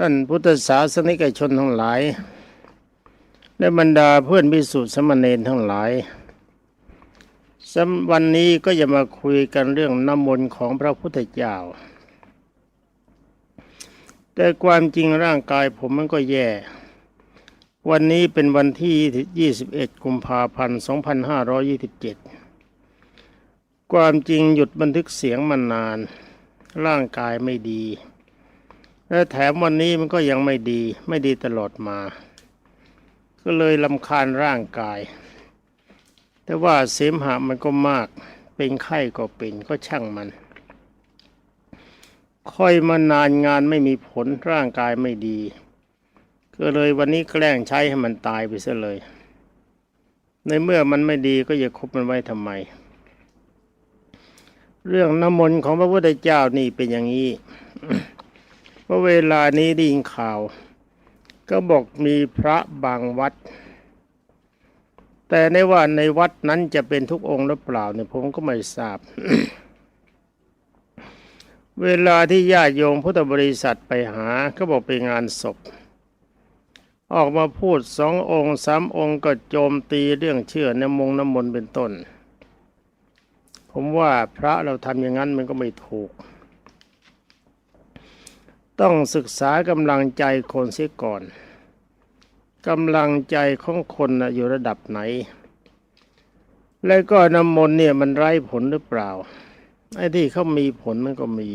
ท่านพุทธศาสนิกชนทั้งหลาย และบรรดาเพื่อนพิสุทธิสมณเณรทั้งหลายสำวันนี้ก็จะมาคุยกันเรื่องน้ำมนต์ของพระพุทธเจ้า แต่ความจริงร่างกายผมมันก็แย่ วันนี้เป็นวันที่ 21 กุมภาพันธ์ 2527 ความจริงหยุดบันทึกเสียงมานาน ร่างกายไม่ดี และแถมวันนี้มันก็ยังไม่ดี ไม่ดีตลอดมา ก็เลยลำคาญร่างกาย แต่ว่าเสมหะมันก็มาก เป็นไข้ก็เป็นก็ช่างมัน ค่อยมานานงานไม่มีผลร่างกายไม่ดี ก็เลยวันนี้แกล้งใช้ให้มันตายไปซะเลย ในเมื่อมันไม่ดีก็อย่าคบมันไว้ทำไม เรื่องน้ำมนต์ของพระพุทธเจ้านี่เป็นอย่างนี้ เพราะเวลานี้ได้ยินข่าว ก็บอกมีพระบางวัด แต่ในว่าในวัดนั้นจะเป็นทุกองค์หรือเปล่าเนี่ยผมก็ไม่ทราบ เวลาที่ญาติโยมพุทธบริษัทไปหา ก็บอกไปงานศพ ออกมาพูดสององค์สามองค์ก็โจมตีเรื่องเชื่อในมงน้ำมนต์เป็นต้น ผมว่าพระเราทำอย่างนั้นมันก็ไม่ถูก ต้องศึกษากำลังใจคนเสียก่อนกำลังใจของคนนะอยู่ระดับไหน และก็น้ำมนต์เนี่ยมันไร้ผลหรือเปล่าไอ้ที่เขามีผลมันก็มี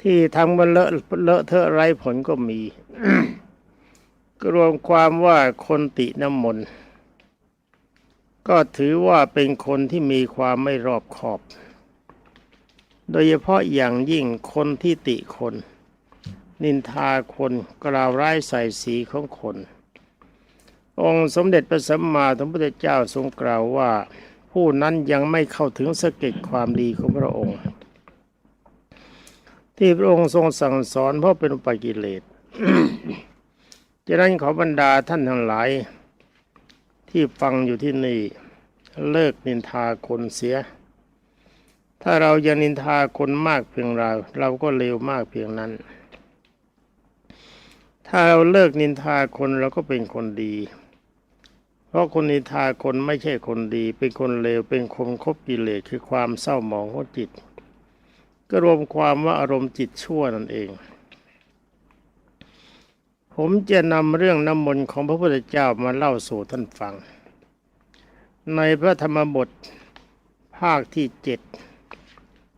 ที่ทำมันเลอะเลอะเทอะไร้ผลก็มีก็รวมความว่าคนติน้ำมนต์ก็ถือว่าเป็นคนที่มีความไม่รอบคอบ โดยเฉพาะอย่างยิ่งคนที่ติคน นินทาคนกล่าวร้ายใส่สีของคน องค์สมเด็จพระสัมมาสัมพุทธเจ้าทรงกล่าวว่า ผู้นั้นยังไม่เข้าถึงสเก็ตความดีของพระองค์ ที่พระองค์ทรงสั่งสอนเพราะเป็นอุปกิเลสฉะนั้นขอบรรดาท่านทั้งหลาย ที่ฟังอยู่ที่นี่เลิกนินทาคนเสีย ถ้าเรายังนินทาคนมากเพียงเรา เราก็เลวมากเพียงนั้น ถ้าเราเลิกนินทาคนเราก็เป็นคนดี เพราะคนนินทาคนไม่ใช่คนดี เป็นคนเลวเป็นคนคบกิเลสคือความเศร้าหมองของจิต ก็รวมความว่าอารมณ์จิตชั่วนั่นเอง ผมจะนำเรื่องน้ำมนต์ของพระพุทธเจ้ามาเล่าสู่ท่านฟัง ในพระธรรมบทภาคที่เจ็ด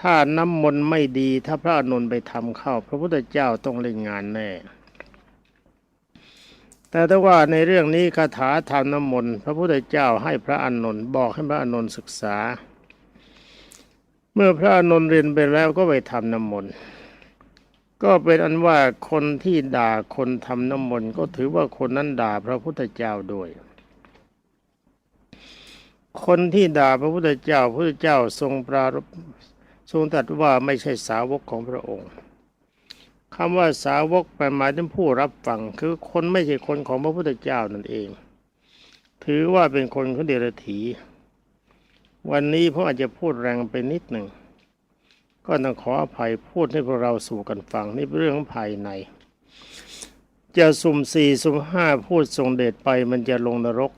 ถ้าน้ำมนต์ไม่ดี ถ้าพระอานนท์ไปทำเข้า พระพุทธเจ้าต้องเล่นงานแน่ แต่ถ้าว่าในเรื่องนี้คาถาทำน้ำมนต์พระพุทธเจ้าให้พระอานนท์บอกให้พระอานนท์ศึกษา เมื่อพระอานนท์เรียนไปแล้วก็ไปทำน้ำมนต์ก็เป็นอันว่าคนที่ด่าคนทำน้ำมนต์ก็ถือว่าคนนั้นด่าพระพุทธเจ้าด้วย คนที่ด่าพระพุทธเจ้าพระพุทธเจ้าทรงปรารภ ทรงตรัสว่าไม่ใช่สาวกของพระองค์คำว่าสาวกแปลหมายถึงผู้รับฟังคือคนไม่ใช่คนของพระพุทธเจ้านั่นเอง ถือว่าเป็นคนของเดรัจฉีวันนี้ผมอาจจะพูดแรงไปนิดหนึ่ง ก็ต้องขออภัยพูดให้พวกเราสู่กันฟังนี่เป็นเรื่องภายใน จะสุ่มสี่สุ่มห้าพูดทรงเดชไปมันจะลงนรก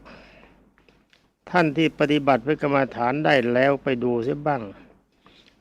ท่านที่ปฏิบัติพระกรรมฐานได้แล้วไปดูเสียบ้าง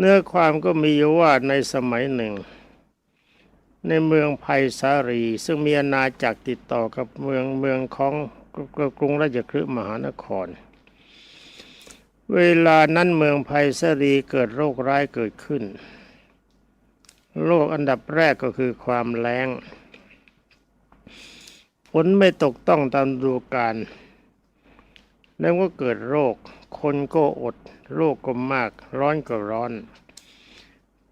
เนื้อความก็มีว่าในสมัยหนึ่ง ในเมืองไผ่สาลีซึ่งมีอาณาจักรติดต่อกับเมืองเมืองของกรุงราชคฤห์มหานคร เวลานั้นเมืองไผ่สาลีเกิดโรคร้ายเกิดขึ้น โรคอันดับแรกก็คือความแล้งฝนไม่ตกต้องตามฤดูกาลแล้วก็เกิดโรค คนก็อด โรคก็มากร้อนก็ร้อน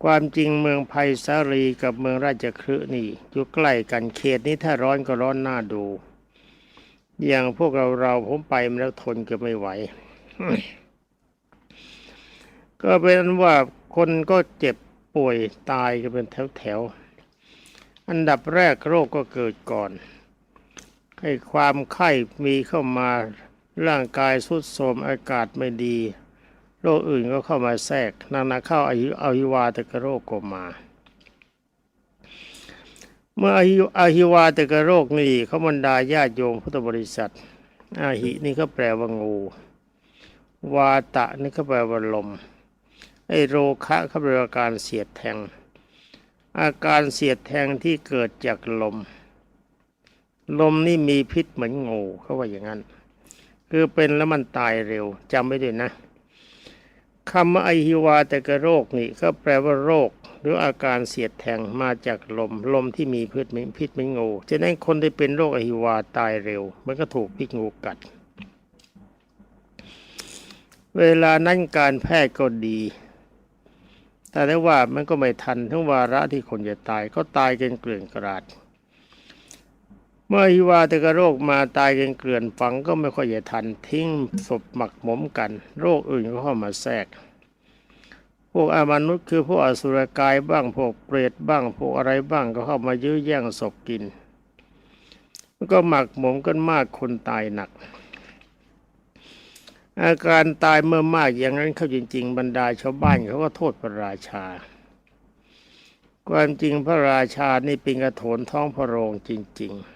ความจริงเมืองไผ่สาลีกับเมืองราชคฤห์นี่อยู่ใกล้กันเขตนี้ถ้าร้อนก็ร้อนน่าดู อย่างพวกเราเราผมไปมาแล้วทนก็ไม่ไหว ก็เป็นอันว่าคนก็เจ็บป่วยตายกันเป็นแถวๆ อันดับแรกโรคก็เกิดก่อนให้ความไข้มีเข้ามาร่างกายสุดโทรมอากาศไม่ดี โรคอื่นก็เข้ามาแทรกนานาเข้าอายุอาหิวาตกโรคก็มา เมื่ออาหิอาหิวาตกโรคนี่เขาบรรดาญาติโยมพุทธบริษัท อาหินี่ก็แปลว่างู วาตะนี่ก็แปลว่าลมไอโรคะเขาแปลว่าการเสียดแทง อาการเสียดแทงที่เกิดจากลม ลมนี่มีพิษเหมือนงูเขาว่าอย่างนั้น คือเป็นแล้วมันตายเร็วจำไว้ด้วยนะ คำว่าไอฮิวาแต่กะโรคนี่ก็แปลว่าโรค หรืออาการเสียดแทงมาจากลม ลมที่มีพิษเหมือนพิษเหมือนงูฉะนั้นคนที่เป็นโรคไอฮิวาตายเร็ว มันก็ถูกพิษงูกัด เวลานั้นการแพทย์ก็ดี แต่ได้ว่ามันก็ไม่ทันทั้งวาระที่คนจะตายก็ตายกันเกลื่อนกราด เมื่อฮิวาตกโรคมาตายกันเกลื่อนฝังก็ไม่ค่อยจะทันทิ้งศพหมักหมมกัน โรคอื่นก็เข้ามาแทรก พวกอามนุษย์คือพวกอสุรกายบ้างพวกเปรตบ้างพวกอะไรบ้างก็เข้ามายื้อแย่งศพกินก็หมักหมมกันมากคนตายหนัก อาการตายเมื่อมากอย่างนั้นเข้าจริง ๆ บรรดาชาวบ้านเขาก็โทษพระราชา ความจริงพระราชานี่เป็นกระโถนท้องพระโรงจริง ๆ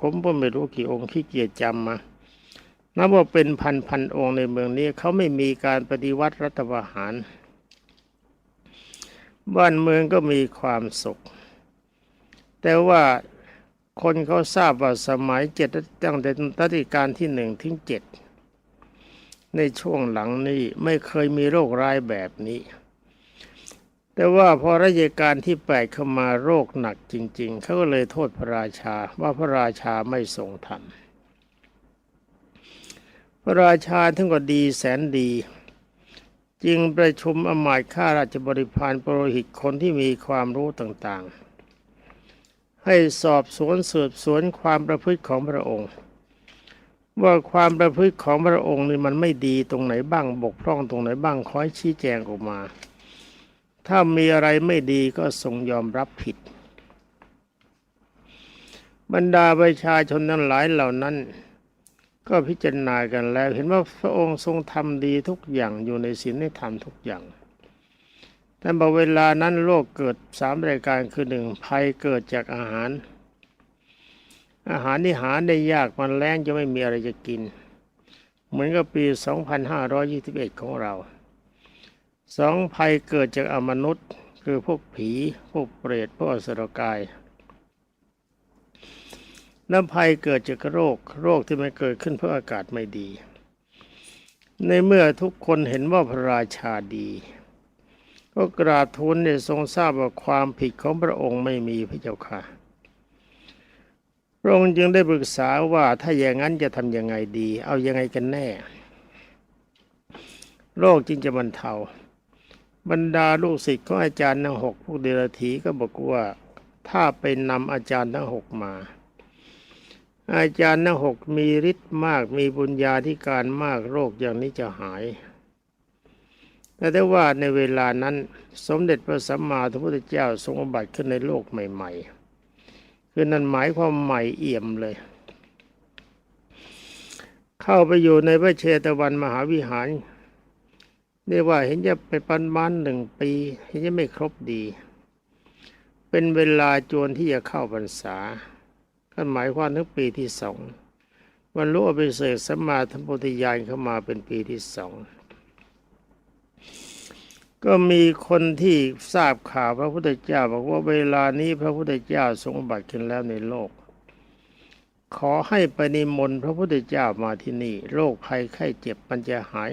ผมก็ไม่รู้กี่องค์ขี้เกียจจำมานับว่าเป็นพันพันองค์ในเมืองนี้เขาไม่มีการปฏิวัติรัฐประหาร บ้านเมืองก็มีความสุข แต่ว่าคนเขาทราบว่าสมัยเจ็ดตั้งแต่รัชกาลที่หนึ่งถึงเจ็ดในช่วงหลังนี้ไม่เคยมีโรคร้ายแบบนี้ แต่ว่าพอรัชกาลที่แปดเข้ามาโรคหนักจริง ๆ เขาก็เลยโทษพระราชาว่าพระราชาไม่ทรงธรรม พระราชาทั้งก็ดีแสนดี จึงประชุมอำมาตย์ข้าราชบริพารปรโรหิตคนที่มีความรู้ต่างๆ ให้สอบสวนสืบสวนความประพฤติของพระองค์ ว่าความประพฤติของพระองค์นี่มันไม่ดีตรงไหนบ้างบกพร่องตรงไหนบ้างคอยชี้แจงออกมา ถ้ามีอะไรไม่ดีก็ทรงยอมรับผิด บรรดาประชาชนทั้งหลายเหล่านั้น ก็พิจารณากันแล้วเห็นว่าพระองค์ทรงทำดีทุกอย่างอยู่ในศีลในธรรมทุกอย่างแต่บอกเวลานั้นโลกเกิดสามรายการคือหนึ่งภัยเกิดจากอาหาร อาหารที่หาได้ยากมันแรงจะไม่มีอะไรจะกิน เหมือนกับปี 2521 ของเรา สองภัยเกิดจากอมนุษย์ คือพวกผี พวกเปรต พวกอสรกายน้ำภัยเกิดจากโรค โรคที่มันเกิดขึ้นเพราะอากาศไม่ดี ในเมื่อทุกคนเห็นว่าพระราชาดีก็กราบทูลเนี่ยทรงทราบว่าความผิดของพระองค์ไม่มีพระเจ้าค่ะ พระองค์จึงได้ปรึกษาว่าถ้าอย่างนั้นจะทำยังไงดี เอายังไงกันแน่ โรคจึงจะบรรเทา บรรดาลูกศิษย์ของอาจารย์ทั้งหกพวกเดรัจฉีก็บอกว่า ถ้าไปนำอาจารย์ทั้งหกมา อาจารย์ทั้งหกมีฤทธิ์มากมีบุญญาธิการมากโรคอย่างนี้จะหาย แต่ได้ว่าในเวลานั้นสมเด็จพระสัมมาสัมพุทธเจ้าทรงอุบัติขึ้นในโลกใหม่ ๆ คือนั่นหมายความใหม่เอี่ยมเลยเข้าไปอยู่ในพระเชตวันมหาวิหาร เรียกว่าเห็นจะเป็นปันมันหนึ่งปี เห็นจะไม่ครบดี เป็นเวลาจวนที่จะเข้าพรรษาก็หมายความถึงปีที่สองวันรู้อภิเศษสัมมาธรรมปติยานเข้ามาเป็นปีที่สองก็มีคนที่ทราบข่าวพระพุทธเจ้า บอกว่าเวลานี้พระพุทธเจ้าทรงบัติขึ้นแล้วในโลก ขอให้ไปนิมนต์พระพุทธเจ้ามาที่นี่โรคภัยไข้เจ็บมันจะหาย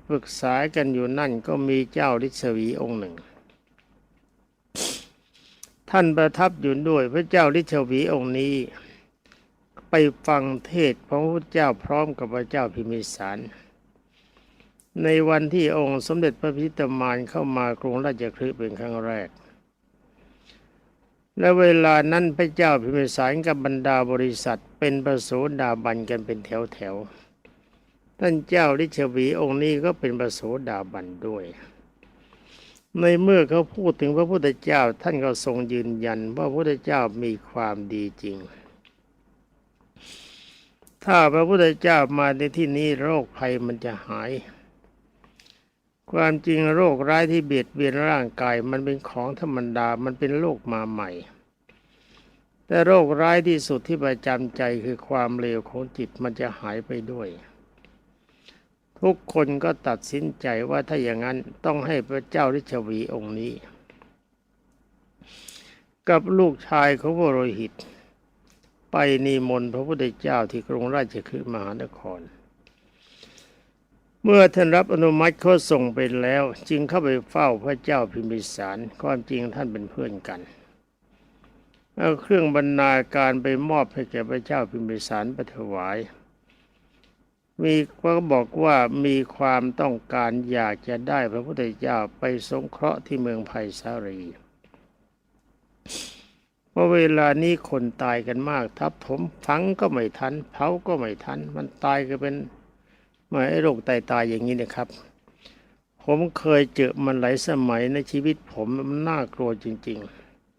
ปรึกษากันอยู่นั่นก็มีเจ้าฤทธวีองค์หนึ่ง ท่านประทับอยู่ด้วยพระเจ้าฤทธวีองค์นี้ ไปฟังเทศของพระพุทธเจ้าพร้อมกับพระเจ้าพิมิสาร ในวันที่องค์สมเด็จพระพิตามานเข้ามากรุงราชคฤห์เป็นครั้งแรกและเวลานั้นพระเจ้าพิมพิสารกับบรรดาบริษัทเป็นประโสดาบันกันเป็นแถวแถว ท่านเจ้าลิชวีองค์นี้ก็เป็นประโสดาบันด้วย ในเมื่อเขาพูดถึงพระพุทธเจ้าท่านก็ทรงยืนยันว่าพระพุทธเจ้ามีความดีจริง ถ้าพระพุทธเจ้ามาในที่นี้โรคภัยมันจะหาย ความจริงโรคร้ายที่เบียดเบียนร่างกายมันเป็นของธรรมดามันเป็นโรคมาใหม่ แต่โรคร้ายที่สุดที่ประจำใจคือความเลวของจิตมันจะหายไปด้วย ทุกคนก็ตัดสินใจว่าถ้าอย่างนั้นต้องให้พระเจ้าฤชวีองค์นี้ กับลูกชายของพระโรหิต ไปนิมนต์พระพุทธเจ้าที่กรุงราชคฤห์มหานคร เมื่อท่านรับอนุมัติเขาส่งไปแล้ว จึงเข้าไปเฝ้าพระเจ้าพิมพิสารความจริงท่านเป็นเพื่อนกันเอาเครื่องบรรณาการไปมอบให้แก่พระเจ้าพิมพิสารปถวาย มีก็บอกว่ามีความต้องการอยากจะได้พระพุทธเจ้าไปสงเคราะห์ที่เมืองไผ่สารีเพราะเวลานี้คนตายกันมาก ทับถมฝังก็ไม่ทันเผาก็ไม่ทัน มันตายก็เป็นหมายโรคตายตายอย่างนี้นะครับ ผมเคยเจอมันหลายสมัยในชีวิตผมมันน่ากลัวจริง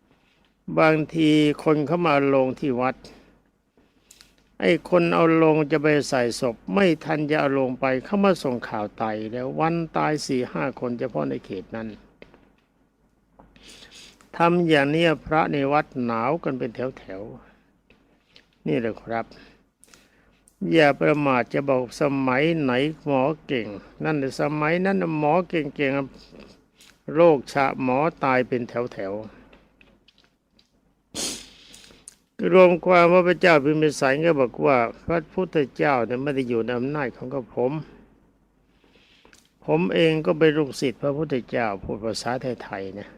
ๆ บางทีคนเข้ามาลงที่วัด ไอ้คนเอาลงจะไปใส่ศพ ไม่ทันจะเอาลงไปเข้ามาส่งข่าวตายแล้ววันตายสี่ห้าคนเฉพาะในเขตนั้นทำอย่างนี้พระในวัดหนาวกันเป็นแถวๆ นี่แหละครับ อย่าประมาทจะบอกสมัยไหนหมอเก่ง นั่นสมัยนั้นหมอเก่งๆโรคชะหมอตายเป็นแถวๆ รวมความว่าพระเจ้าพิมพิสารก็บอกว่า พระพุทธเจ้าเนี่ยไม่ได้อยู่ในอำนาจของกระผม ผมเองก็เป็นลูกศิษย์พระพุทธเจ้าพูดภาษาไทยๆนะ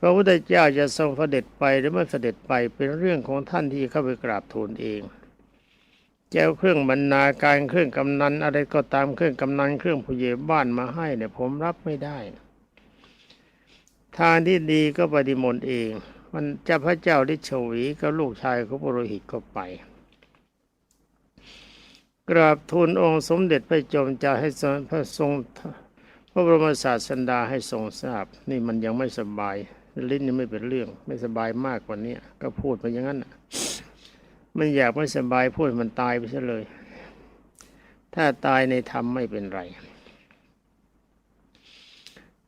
พระพุทธเจ้าจะทรงเสด็จไปหรือไม่เสด็จไปเป็นเรื่องของท่านที่เข้าไปกราบทูลเองแจ้าเครื่องบรรณาการเครื่องกำนันอะไรก็ตามเครื่องกำนันเครื่องผู้ใหญ่บ้านมาให้เนี่ยผมรับไม่ได้ ทางที่ดีก็ปฏิมนต์เอง มันเจ้าพระเจ้าฤชวีกับลูกชายของปุโรหิตก็ไป กราบทูลองค์สมเด็จพระจอมเจ้าให้ทรงพระทรงพระบรมศาสดาให้ทรงทราบ นี่มันยังไม่สบาย ลิ้นยังไม่เป็นเรื่อง ไม่สบายมากกว่านี้ก็พูดไปอย่างนั้นมันอยากไม่สบายพูดมันตายไปซะเลย ถ้าตายในธรรมไม่เป็นไร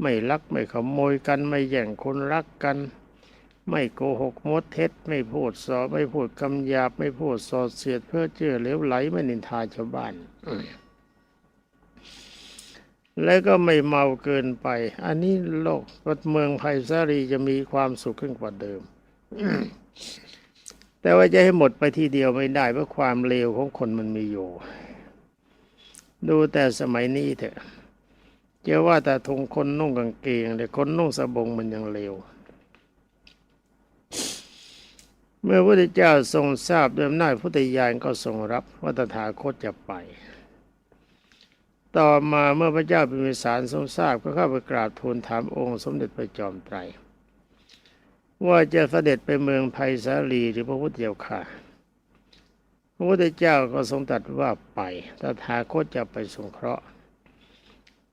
ไม่ลักไม่ขโมยกันไม่แย่งคนรักกัน ไม่โกหกมดเท็จ ไม่พูดสอไม่พูดคำหยาบไม่พูดสอดเสียดเพื่อเชื่อเลวไหลไม่นินทาชาวบ้านแล้วก็ไม่เมาเกินไป อันนี้โลกเมืองไผ่สาลีจะมีความสุขขึ้นกว่าเดิม แต่ว่าจะให้หมดไปทีเดียวไม่ได้เพราะความเลวของคนมันมีอยู่ ดูแต่สมัยนี้เถอะ เจ้าว่าแต่ทงคนนุ่งกางเกงแต่คนนุ่งสบงมันยังเลวเมื่อพระพุทธเจ้าทรงทราบด้วยอำนาจพุทธญาณก็ทรงรับว่าตถาคตจะไป ต่อมาเมื่อพระเจ้าพิมิสารทรงทราบก็เข้าไปกราบทูลถามองค์สมเด็จพระจอมไตร ว่าจะเสด็จไปเมืองไผ่สาลีหรือพระพุทธเจ้าค่ะ พระพุทธเจ้าก็ทรงตรัสว่าไปตถาคตจะไปสงเคราะห์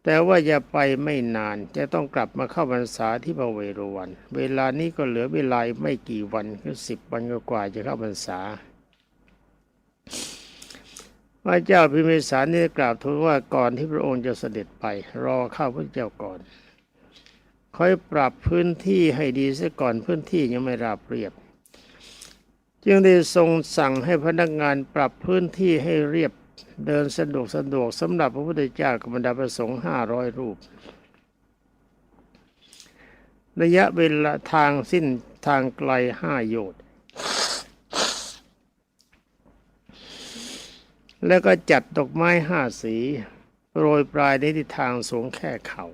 แต่ว่าอย่าไปไม่นานจะต้องกลับมาเข้าพรรษาที่พระเวรวัน เวลานี้ก็เหลือเวลาไม่กี่วันคือสิบวันกว่าๆจะเข้าพรรษาพระเจ้าพิมพิสารนี่กราบทูลว่าก่อนที่พระองค์จะเสด็จไป รอข้าพระเจ้าก่อน ค่อยปรับพื้นที่ให้ดีเสียก่อนพื้นที่ยังไม่ราบเรียบ จึงได้ทรงสั่งให้พนักงานปรับพื้นที่ให้เรียบ เดินสะดวกสะดวกสำหรับพระพุทธเจ้ากับบรรดาประสงค์ห้าร้อยรูป ระยะเวลาทางสิ้นทางไกลห้าโยชน์แล้วก็จัดดอกไม้ห้าสีโรยปลายในทิศทางสูงแค่เขา่า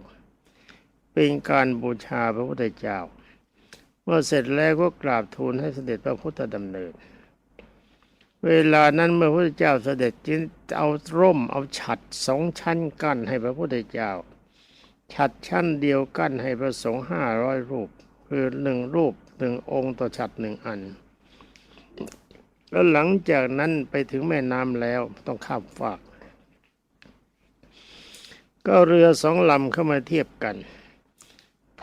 เป็นการบูชาพระพุทธเจ้า เมื่อเสร็จแล้วก็กราบทูลให้เสด็จพระพุทธดำเนิน เวลานั้นเมื่อพระพุทธเจ้าเสด็จจึงเอาร่มเอาฉัดสองชั้นกั้นให้พระพุทธเจ้า ฉัดชั้นเดียวกั้นให้พระสงฆ์ห้าร้อยรูป คือหนึ่งรูปหนึ่งองค์ต่อฉัดหนึ่งอัน แล้วหลังจากนั้นไปถึงแม่น้ำแล้วต้องข้ามฟาก ก็เรือสองลำเข้ามาเทียบกัน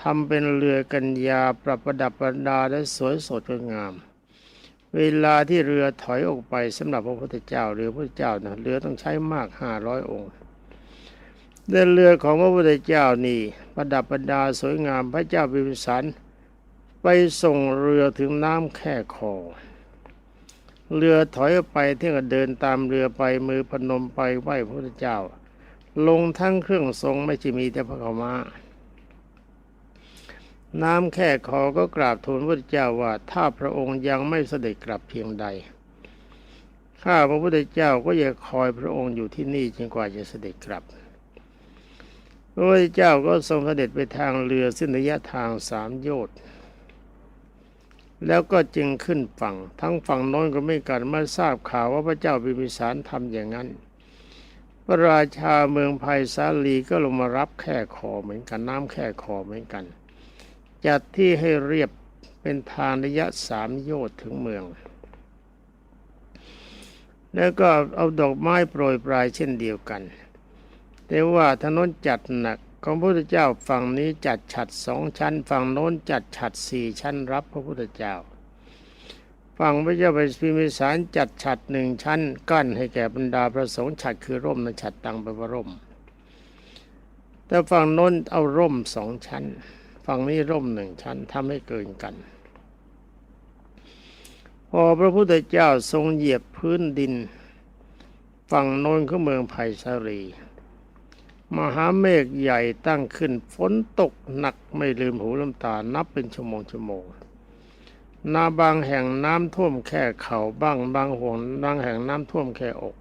ทำเป็นเรือกัญญาปรับประดับประดาและสวยสดงดงาม เวลาที่เรือถอยออกไปสำหรับพระพุทธเจ้าเรือพระพุทธเจ้านะเรือต้องใช้มากห้าร้อยองค์เดินเรือของพระพุทธเจ้านี่ประดับประดาสวยงามพระเจ้าพิมสารไปส่งเรือถึงน้ำแค่คอ เรือถอยออกไปเที่ยงเดินตามเรือไปมือพนมไปไหว้พระพุทธเจ้า ลงทั้งเครื่องทรงไม่ใช่มีแต่พระขาวมา น้ำแค่คอก็กราบทูลพระเจ้าว่า ถ้าพระองค์ยังไม่เสด็จกลับเพียงใด ข้าพระพุทธเจ้าก็จะคอยพระองค์อยู่ที่นี่จนกว่าจะเสด็จกลับ พระพุทธเจ้าก็ทรงเสด็จไปทางเรือสิ้นระยะทางสามโยชน์แล้วก็จึงขึ้นฝั่ง ทั้งฝั่งโน้นก็ไม่กันเมื่อทราบข่าวว่าพระเจ้าพิมพิสารทำอย่างนั้น พระราชาเมืองไผ่สาลีก็ลงมารับแค่คอเหมือนกันน้ำแค่คอเหมือนกัน จัดที่ให้เรียบเป็นทางระยะสามโยชน์ถึงเมือง แล้วก็เอาดอกไม้โปรยปลายเช่นเดียวกัน แต่ว่าถนนจัดหนักของพระพุทธเจ้าฝั่งนี้จัดฉัดสองชั้น ฝั่งโน้นจัดฉัดสี่ชั้นรับพระพุทธเจ้า ฝั่งพระเจ้าพิมิสารจัดฉัดหนึ่งชั้น กั้นให้แก่บรรดาพระสงฆ์ฉัดคือร่มนะฉัดตังไปว่าร่ม แต่ฝั่งโน้นเอาร่มสองชั้น ฝั่งนี้ร่มหนึ่งชั้นทำให้เกินกัน พอพระพุทธเจ้าทรงเหยียบพื้นดิน ฝั่งโน้นของเมืองไผ่สาลีมหาเมฆใหญ่ตั้งขึ้นฝนตกหนักไม่ลืมหูลืมตานับเป็นชั่วโมงชั่วโมงนาบางแห่งน้ำท่วมแค่เข่าบ้างบางห่วงบางแห่งน้ำท่วมแค่อก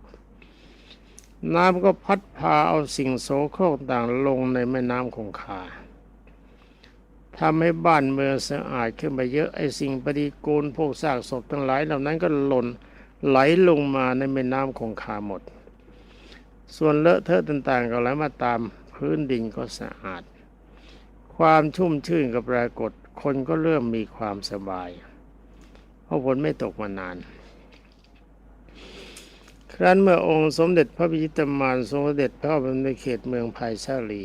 น้ำก็พัดพาเอาสิ่งโสโครกต่างลงในแม่น้ำคงคา ทำให้บ้านเมืองสะอาดขึ้นไปเยอะไอสิ่งปฏิกูลพวกซากศพทั้งหลายเหล่านั้นก็หล่นไหลลงมาในแม่น้ำคงคาหมด ส่วนเลอะเทอะต่างๆก็ไหลมาตามพื้นดินก็สะอาด ความชุ่มชื่นก็ปรากฏ คนก็เริ่มมีความสบาย เพราะฝนไม่ตกมานาน ครั้นเมื่อองค์สมเด็จพระพิชิตมารทรงเสด็จเข้าไปในเขตเมืองภัยสาลี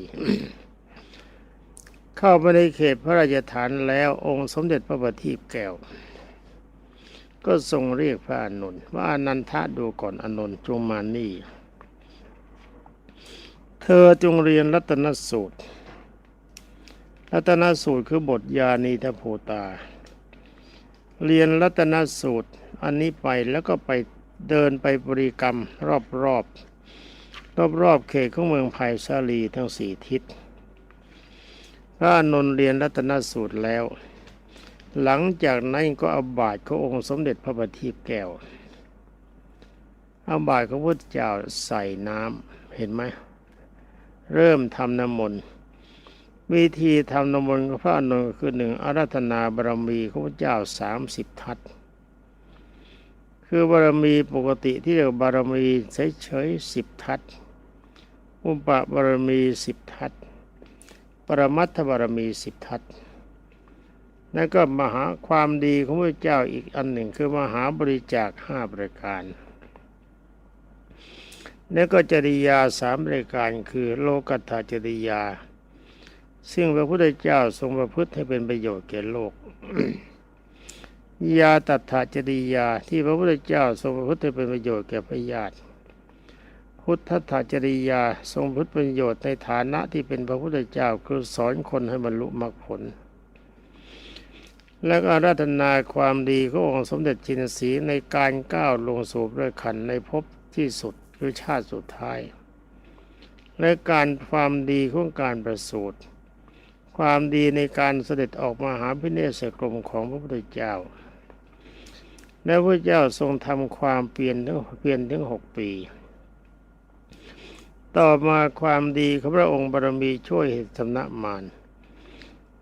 เข้าไปในเขตพระราชฐานแล้วองค์สมเด็จพระบัณฑิตแก้ว ก็ทรงเรียกพระอานนว่าอนันทะดูก่อนอานนจงมานี่ เธอจงเรียนรัตนสูตร รัตนสูตรคือบทยานีทโพตา เรียนรัตนสูตรอันนี้ไปแล้วก็ไปเดินไปบริกรรมรอบรอบรอบรอบๆเขตของเมืองไผ่สาลีทั้งสี่ทิศ ระอานนท์เรียนรัตนสูตรแล้ว หลังจากนั้นก็เอาบาทขององค์สมเด็จพระบัณฑิตแก้วเอาบาทของพระเจ้าใส่น้ำเห็นไหมเริ่มทำน้ำมนต์วิธีทำน้ำมนต์พระนนท์ก็คือหนึ่งอาราธนาบารมีของพระเจ้าสามสิบทัศคือบารมีปกติที่เรียกว่าบารมีเฉยๆสิบทัศอุปบารมีสิบทัศ ปรมัตถบารมีสิบทัศแล้วก็มหาความดีของพระเจ้าอีกอันหนึ่งคือมหาบริจาคห้าประการแล้วก็จริยาสามรายการคือโลกัตถจริยา ซึ่งพระพุทธเจ้าทรงประพฤติให้เป็นประโยชน์แก่โลก ยาตัถจริยาที่พระพุทธเจ้าทรงประพฤติให้เป็นประโยชน์แก่พระญาติ พุทธถจริยา ทรงพฤติประโยชน์ในฐานะที่เป็นพระพุทธเจ้าคือสอนคนให้บรรลุมรรคผล และก็อาราธนาความดีขององค์สมเด็จจินสีในการก้าวลงสู่พระขันในภพที่สุดคือชาติสุดท้าย และการความดีของการประสูติความดีในการเสด็จออกมาหาพิเนศกรมของพระพุทธเจ้า และพระเจ้าทรงทำความเปลี่ยนถึงเปลี่ยนถึงหกปี ต่อมาความดีของพระองค์บารมีช่วยเหตุสำนักมาร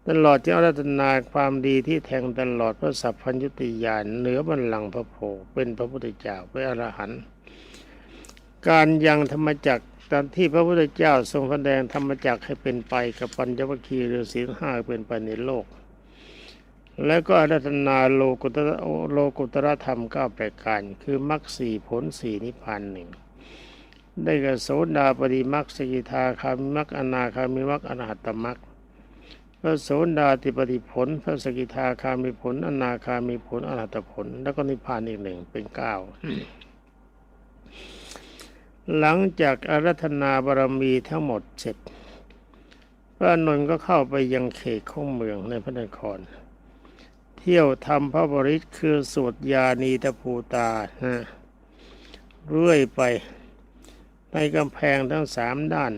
ตลอดที่อารัตนาความดีที่แทงตลอดพระสัพพัญญุติญาณเหนือบัลลังก์พระโพเป็นพระพุทธเจ้าเป็นอรหันต์การยังธรรมจักรตามที่พระพุทธเจ้าทรงแสดงธรรมจักรให้เป็นไปกับปัญจวัคคีย์หรือศีลห้าเป็นไปในโลก แล้วก็อารัตนาโลกุตระโลกุตระธรรมเก้าประการคือมรรคสี่ผลสี่นิพพานหนึ่ง ได้กับโสดาปฏิมรรคสกิทาคามิมรรคอนาคามิมรรคอรหัตตมรรคพระโสดาติปฏิผล พระสกิทาคามีผล อนาคามีผลอรหัตผล แล้วก็นิพพานอีกหนึ่งเป็นเก้าหลังจากอารัธนาบารมีทั้งหมดเสร็จพระนนท์ก็เข้าไปยังเขตของเมืองในพระนคร เที่ยวทำพระบริตคือสวดยานีตภูตานะเรื่อยไป ในกำแพงทั้งสามด้าน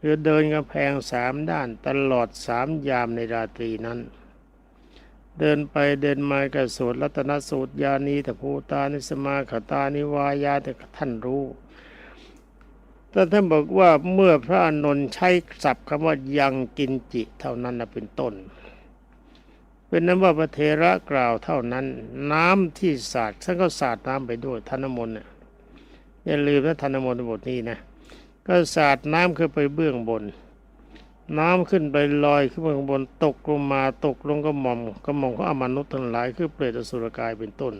คือเดินกำแพงสามด้านตลอดสามยามในราตรีนั้น เดินไปเดินมากับสวดรัตนสูตรยานีตภูตานิสมาขตานิวายาแต่ท่านรู้แต่ท่านบอกว่าเมื่อพระอนนท์ใช้ศัพท์คำว่ายังกินจิเท่านั้นนะเป็นต้น เป็นนั้นว่าพระเทระกล่าวเท่านั้น น้ำที่สาดท่านก็สาดน้ำไปด้วยทานมนต์น่ะ อย่าลืมนะทานมนต์บทนี้นะ ก็สาดน้ำขึ้นไปเบื้องบน น้ำขึ้นไปลอยขึ้นไปข้างบนตกลงมาตกลงกระหม่อมกระหม่อมของอมนุษย์ทั้งหลายคือเปรตอสุรกายเป็นต้น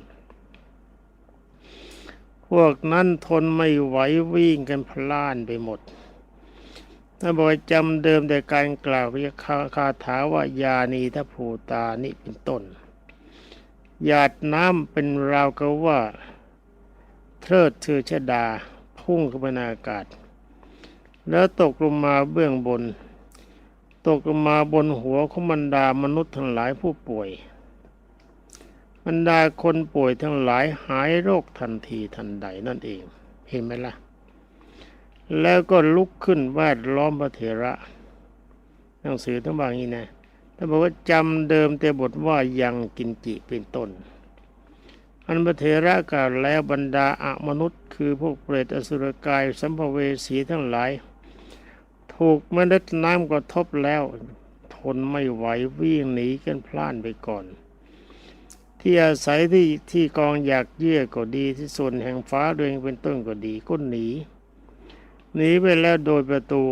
พวกนั้นทนไม่ไหววิ่งกันพล่านไปหมดถ้าบอกว่าจำเดิมแต่การกล่าวพระคาคาถาว่ายานีทภูตานี่เป็นต้นหยาดน้ำเป็นราวกับว่า เทิดเือชดาพุ่งขึ้นไปในอากาศ แล้วตกลงมาเบื้องบน ตกลงมาบนหัวของบรรดามนุษย์ทั้งหลายผู้ป่วย บรรดาคนป่วยทั้งหลายหายโรคทันทีทันใดนั่นเองเห็นไหมล่ะ แล้วก็ลุกขึ้นแวดล้อมพระเถระหนังสือต้งบางนี้นะถ้าบอกว่าจำเดิมแต่บทว่ายังกินจิเป็นต้น อันพระเถระกล่าวแล้วบรรดาอะมนุษย์คือพวกเปรตอสุรกายสัมภเวสีทั้งหลาย ถูกเมล็ดน้ำกระทบแล้ว ทนไม่ไหววิ่งหนีกันพล่านไปก่อน ที่อาศัยที่ที่กองอยากเยื่อก็ดีที่ส่วนแห่งฟ้าเรืองเป็นต้นก็ดีก็หนีหนีไปแล้วโดยประตู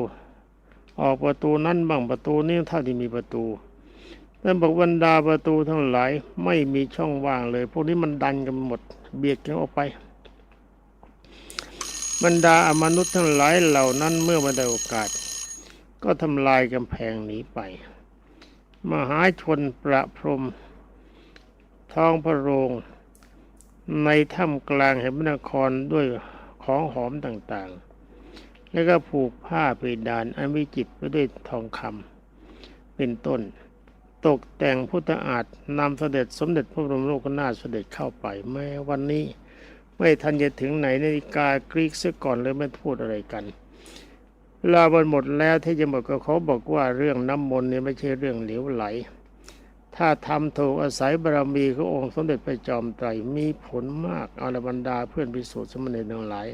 ออกประตูนั้นบ้างประตูนี้เท่าที่มีประตู ท่านบอกบรรดาประตูทั้งหลายไม่มีช่องว่างเลย พวกนี้มันดันกันหมด เบียดกันออกไป บรรดาอมนุษย์ทั้งหลายเหล่านั้นเมื่อมาได้โอกาส ก็ทำลายกำแพงหนีไป มหาชนประพรมท้องพระโรงในถ้ำกลางแห่งพระนครด้วยของหอมต่างๆ แล้วก็ผูกผ้าเพดานอันวิจิตรด้วยทองคำเป็นต้น ตกแต่งพุทธอาฏนำเสด็จสมเด็จพระบรมโลกนาถเสด็จเข้าไปแม้วันนี้ไม่ทันจะถึงไหนนาฬิกากรีกเสียก่อนเลยไม่พูดอะไรกันลาบันหมดแล้วที่จะหมดก็เขาบอกว่าเรื่องน้ำมนต์นี่ไม่ใช่เรื่องเหลวไหล ถ้าทำถูกอาศัยบารมีขององค์สมเด็จพระจอมไตรมีผลมากอาลบรรดาเพื่อนพิสูจน์สมณีทั้งหลาย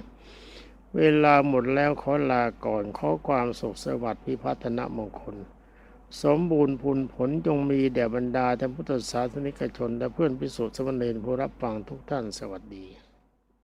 เวลาหมดแล้วขอลาก่อนขอความสุขสวัสดิ์พิพัฒนมงคล สมบูรณ์ผลผลจงมีแด่บรรดาท่านพุทธศาสนิกชน และเพื่อนพิสุทธิ์สมณีผู้รับฟังทุกท่านสวัสดี